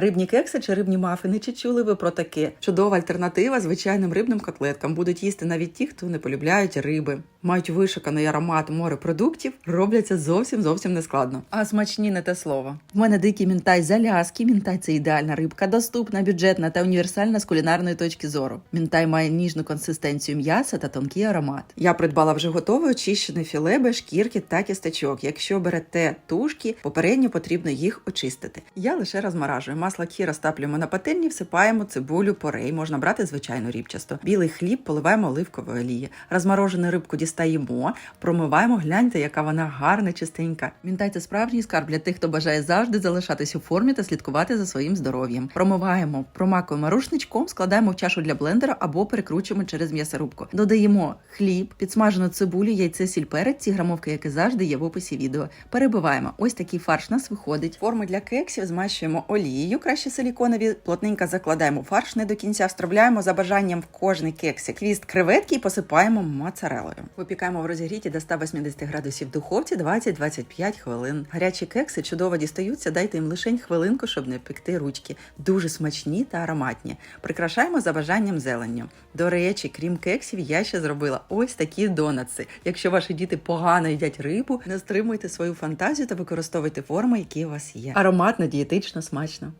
Рибні кекси чи рибні мафини, чи чули ви про таке? Чудова альтернатива звичайним рибним котлеткам. Будуть їсти навіть ті, хто не полюбляють риби. Мають вишуканий аромат морепродуктів, робляться зовсім зовсім нескладно. А смачні не те слово. В мене дикий мінтай з Аляски. Мінтай це ідеальна рибка, доступна, бюджетна та універсальна з кулінарної точки зору. Мінтай має ніжну консистенцію м'яса та тонкий аромат. Я придбала вже готове очищене філе без шкірки та кісточок. Якщо берете тушки, попередньо потрібно їх очистити. Я лише розморажую. Масло кі розтаплюємо на пательні, всипаємо цибулю, порей. Можна брати звичайну рібчасту. Білий хліб поливаємо оливковою олією. Розморожену рибку дістаємо, промиваємо. Гляньте, яка вона гарна, чистенька. Мінтай це справжній скарб для тих, хто бажає завжди залишатись у формі та слідкувати за своїм здоров'ям. Промиваємо, промакуємо рушничком, складаємо в чашу для блендера або перекручуємо через м'ясорубку. Додаємо хліб, підсмажену цибулю, яйце, сіль, перець, ці грамовки, які завжди є в описі відео. Перебиваємо. Ось такий фарш нас виходить. Форми для кексів змащуємо олією, краще силіконові, плотненько закладаємо фарш, не до кінця встромляємо за бажанням в кожний кексик. Хвіст креветки і посипаємо моцарелою. Випікаємо в розігріті до 180 градусів духовці 20-25 хвилин. Гарячі кекси чудово дістаються, дайте їм лише хвилинку, щоб не пекти ручки. Дуже смачні та ароматні. Прикрашаємо за бажанням зеленню. До речі, крім кексів, я ще зробила ось такі донатси. Якщо ваші діти погано їдять рибу, не стримуйте свою фантазію та використовуйте форми, які у вас є. Ароматно, дієтично, смачно.